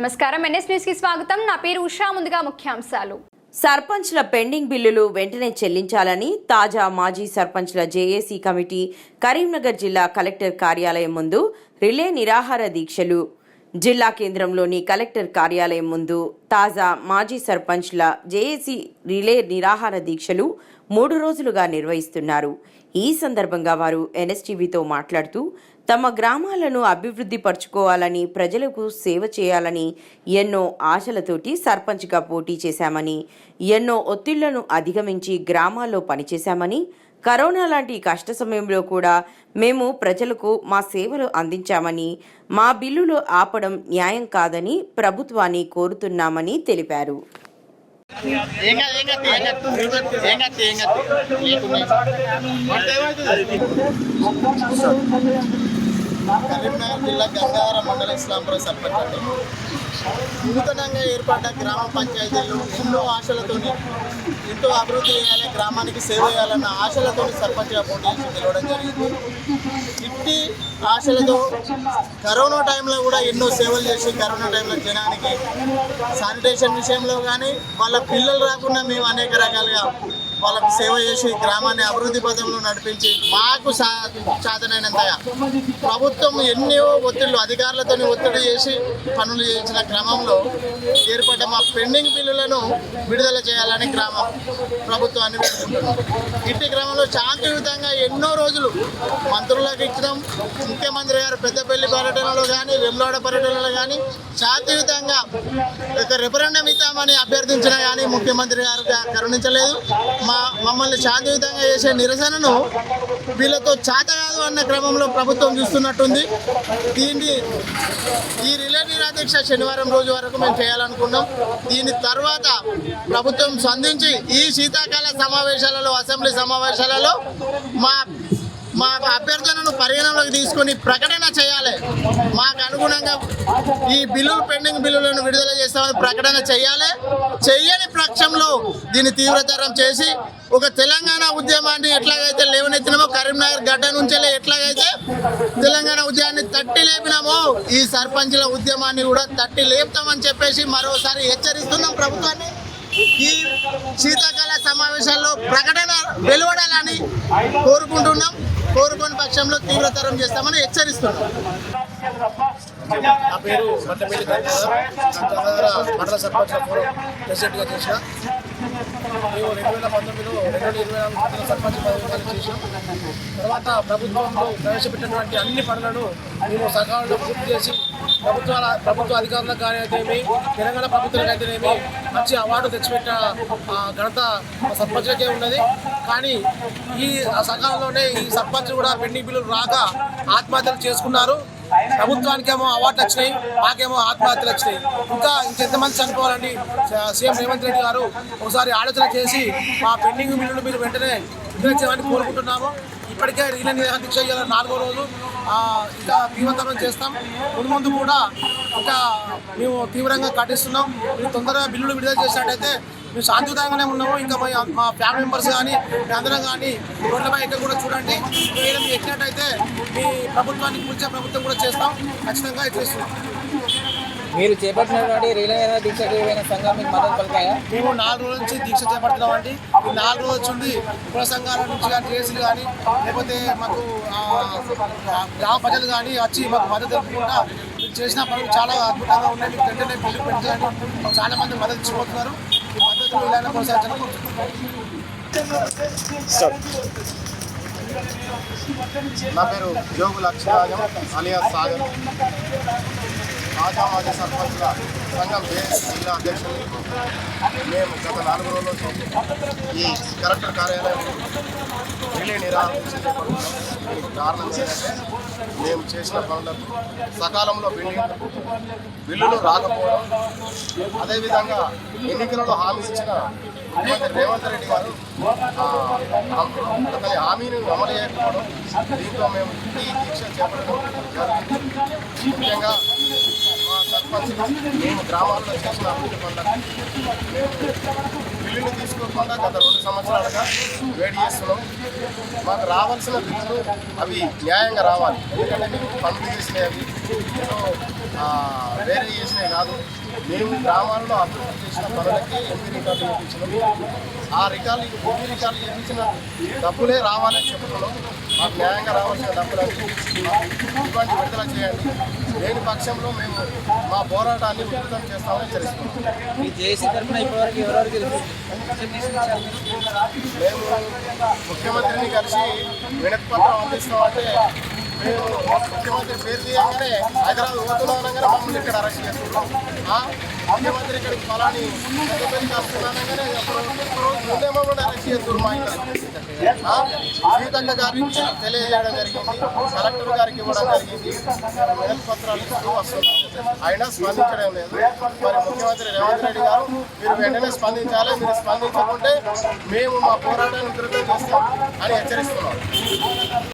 నమస్కారం. ఎన్ఎస్ న్యూస్కి స్వాగతం. నా పేరు ఉషా. ముందుగా ముఖ్యాంశాలు. సర్పంచ్ల పెండింగ్ బిల్లులు వెంటనే చెల్లించాలని తాజా మాజీ సర్పంచ్ల జేఏసీ కమిటీ కరీంనగర్ జిల్లా కలెక్టర్ కార్యాలయం ముందు రిలే నిరాహార దీక్షలు. జిల్లా కేంద్రంలోని కలెక్టర్ కార్యాలయం ముందు తాజా మాజీ సర్పంచ్ల జేఏసీ రిలే నిరాహార దీక్షలు మూడు రోజులుగా నిర్వహిస్తున్నారు. ఈ సందర్భంగా వారు ఎన్ఎస్టీవీతో మాట్లాడుతూ తమ గ్రామాలను అభివృద్ధి పరుచుకోవాలని ప్రజలకు సేవ చేయాలని ఎన్నో ఆశలతోటి సర్పంచ్గా పోటీ చేశామని ఎన్నో ఒత్తిళ్ళను అధిగమించి గ్రామాల్లో పనిచేశామని కరోనా లాంటి కష్ట సమయంలో కూడా మేము ప్రజలకు మా సేవలు అందించామని మా బిల్లులు ఆపడం న్యాయం కాదని ప్రభుత్వాన్ని కోరుతున్నామని తెలిపారు కరీంనగర్ జిల్లా గంగాధర మండల ఇస్లాంపురం సర్పంచ్ అండి. నూతనంగా ఏర్పడ్డ గ్రామ పంచాయతీలు ఎన్నో ఆశలతోని ఎంతో అభివృద్ధి చేయాలి గ్రామానికి సేవ చేయాలన్న ఆశలతో సర్పంచ్గా పోటీ చేసి నిలవడం జరిగింది. ఇట్టి ఆశలతో కరోనా టైంలో కూడా ఎన్నో సేవలు చేసి కరోనా టైంలో జనానికి శానిటేషన్ విషయంలో కానీ వాళ్ళ పిల్లలు రాకుండా మేము అనేక రకాలుగా వాళ్ళకు సేవ చేసి గ్రామాన్ని అభివృద్ధి పథంలో నడిపించి మాకు సా సాధనైనంతగా ప్రభుత్వం ఎన్నో ఒత్తిళ్ళు అధికారులతో ఒత్తిడి చేసి పనులు చేయించిన క్రమంలో ఏర్పడ్డ మా పెండింగ్ బిల్లులను విడుదల చేయాలని గ్రామం ప్రభుత్వాన్ని వేడుకుంటున్నాం. ఇట్టి క్రమంలో శాంతియుతంగా ఎన్నో రోజులు మంత్రులకు ఇచ్చినాం. ముఖ్యమంత్రి గారు పెద్దపల్లి పర్యటనలో కానీ వెమ్లాడ పర్యటనలో కానీ శాంతియుతంగా రిఫరెండం ఇద్దామని అభ్యర్థించిన కానీ ముఖ్యమంత్రి గారు కరుణించలేదు. మా మమ్మల్ని శాంతియుతంగా చేసే నిరసనను వీళ్ళతో చాత కాదు అన్న క్రమంలో ప్రభుత్వం చూస్తున్నట్టుంది. దీన్ని ఈ రిలే నిరాదీక్ష శనివారం రోజు వరకు మేము చేయాలనుకున్నాం. దీని తర్వాత ప్రభుత్వం స్పందించి ఈ శీతాకాల సమావేశాలలో అసెంబ్లీ సమావేశాలలో మా మా అభ్యర్థనను పరిగణలోకి తీసుకొని ప్రకటన చేయాలి. మాకు అనుగుణంగా ఈ బిల్లులు పెండింగ్ బిల్లులను విడుదల చేస్తామని ప్రకటన చేయాలి. చెయ్యని పక్షంలో దీన్ని తీవ్రతరం చేసి ఒక తెలంగాణ ఉద్యమాన్ని ఎట్లాగైతే లేవనెత్తినామో కరీంనగర్ గడ్డ నుంచే ఎట్లాగైతే తెలంగాణ ఉద్యమాన్ని తట్టి లేపినామో ఈ సర్పంచుల ఉద్యమాన్ని కూడా తట్టి లేపుతామని చెప్పేసి మరోసారి హెచ్చరిస్తున్నాం ప్రభుత్వాన్ని. ఈ శీతాకాల సమావేశాల్లో ప్రకటన వెలువడాలని కోరుకుంటున్నాం. కోరుకోని పక్షంలో తీవ్రతరం చేస్తామని హెచ్చరిస్తున్నాం. నా పేరు మట్టపల్లి మండల సర్పంచ్ ఫోరం ప్రెసిడెంట్గా చేసిన మేము రెండు వేల పంతొమ్మిదిలో రెండు వేల ఇరవై నాలుగు సర్పంచ్ పదవి చేసాం తర్వాత ప్రభుత్వంలో ప్రవేశపెట్టినటువంటి అన్ని పనులను మేము సకాలంలో పూర్తి చేసి ప్రభుత్వాల ప్రభుత్వ అధికారులకు కానీ అయితేనేమి తెలంగాణ ప్రభుత్వాలకు అయితేనేమి మంచి అవార్డు తెచ్చిపెట్టిన ఘనత మా సర్పంచ్లకే ఉన్నది. కానీ ఈ సకాలంలోనే ఈ సర్పంచ్ కూడా పెండింగ్ బిల్లులు రాక ఆత్మహత్యలు చేసుకున్నారు. ప్రభుత్వానికేమో అవార్డులు వచ్చినాయి మాకేమో ఆత్మహత్యలు వచ్చినాయి. ఇంకా ఇంకెంతమంది చనిపోవాలండి? సీఎం రేవంత్ రెడ్డి గారు ఒకసారి ఆలోచన చేసి మా పెండింగ్ బిల్లులు మీరు వెంటనే విడుదల కోరుకుంటున్నాము. ఇప్పటికే రీలన్ దీక్ష నాలుగో రోజు ఇంకా తీవ్రతరం చేస్తాం. ముందు ముందు కూడా ఇంకా మేము తీవ్రంగా కట్టిస్తున్నాం మీరు తొందరగా బిల్లులు విడుదల చేసినట్టయితే మేము శాంతియుతంగానే ఉన్నాము ఇంకా మా మా ఫ్యామిలీ మెంబర్స్ కానీ మీ అందరం కానీ రోడ్లపై ఎక్కడ కూడా చూడండి. మీరు ఎక్కినట్టయితే మీ ప్రభుత్వానికి కూర్చే ప్రభుత్వం కూడా చేస్తాం. ఖచ్చితంగా చేస్తున్నాం. మీరు చేపట్టినటువంటి రీలైన దీక్షకు ఏవైనా సంఘం మీకు మద్దతు పలికాయా? మేము నాలుగు రోజుల నుంచి దీక్ష చేపడుతున్నామండి. ఈ నాలుగు రోజుల నుంచి కుల సంఘాల నుంచి కానీ ట్రేసులు కానీ లేకపోతే మాకు గ్రామ ప్రజలు కానీ వచ్చి మాకు మద్దతు తెలుపుకుంటా మీరు చేసిన పనులు చాలా అద్భుతంగా ఉన్నాయి. మీకు వెంటనే బిల్లు పెంచాలని చాలా మంది మద్దతు ఇచ్చిపోతున్నారు. ఈ ఇలానే కొనసాగించాలని నా పేరు జోగు లక్ష్మీరాజం అలియా సాగర్. ఆజామాజీ సర్పంచ్ల సంఘం జేఎస్ జిల్లా అధ్యక్షులు మేము గత నాలుగు రోజుల నుంచి ఈ కలెక్టర్ కార్యాలయంలో రిలే నిరాహారం కారణం ఏంటంటే మేము చేసిన పనులకు సకాలంలో బిల్డింగ్ బిల్లులు రాకపోవడం అదేవిధంగా ఎన్నికలలో హామీ ఇచ్చిన ముఖ్యమంత్రి రేవంత్ రెడ్డి గారు హామీని అమలు చేయకపోవడం దీంతో మేము ఈ దీక్ష చేపట్టడం జరిగింది. ముఖ్యంగా మా సర్పంచ్ మేము గ్రామాల్లో చేసిన అభివృద్ధి పనులకు మేము తీసుకోకుండా గత రెండు సంవత్సరాలుగా వేడి చేస్తున్నాం. మాకు రావాల్సిన బిల్లులు అవి న్యాయంగా రావాలి. ఎందుకంటే మేము పనులు చేసినవి వేరే చేసినవి కాదు. మేము గ్రామాల్లో అభివృద్ధి చేసిన పనులకి ఎంపీ రికార్డు చేయించినాం? ఆ రికార్డు ఎంపీ రికార్డు చేయించిన డబ్బులే రావాలని చెప్తున్నాం మాకు న్యాయంగా రావాల్సిన డబ్బులు ఇటువంటి విడుదల చేయండి. లేని పక్షంలో మేము మా పోరాటాన్ని ఉధృతం చేస్తామని ఇచ్చారు మేము ముఖ్యమంత్రిని కలిసి వినతి పత్రం అందిస్తామంటే ముఖ్యమంత్రి పేరు తీయగానే హైదరాబాద్ పోతున్నాం అనగానే మమ్మల్ని ఇక్కడ అరెస్ట్ చేస్తున్నాం ముఖ్యమంత్రి ఇక్కడికి ఫలాని పెద్దపల్లికి వస్తున్నానగానే ముందే మమ్మల్ని అరెస్ట్ చేస్తున్నారు మా ఇంట్లో. సీతక్క గారికి తెలియజేయడం జరిగింది. కలెక్టర్ గారికి ఇవ్వడం జరిగింది. వినతి పత్రాలు ఇస్తూ అయినా స్పందించడం లేదు. మరి ముఖ్యమంత్రి రేవంత్ రెడ్డి గారు మీరు వెంటనే స్పందించాలి. మీరు స్పందించకుంటే మేము మా పోరాటాన్ని ఉధృతం చేస్తాం అని హెచ్చరిస్తున్నాం.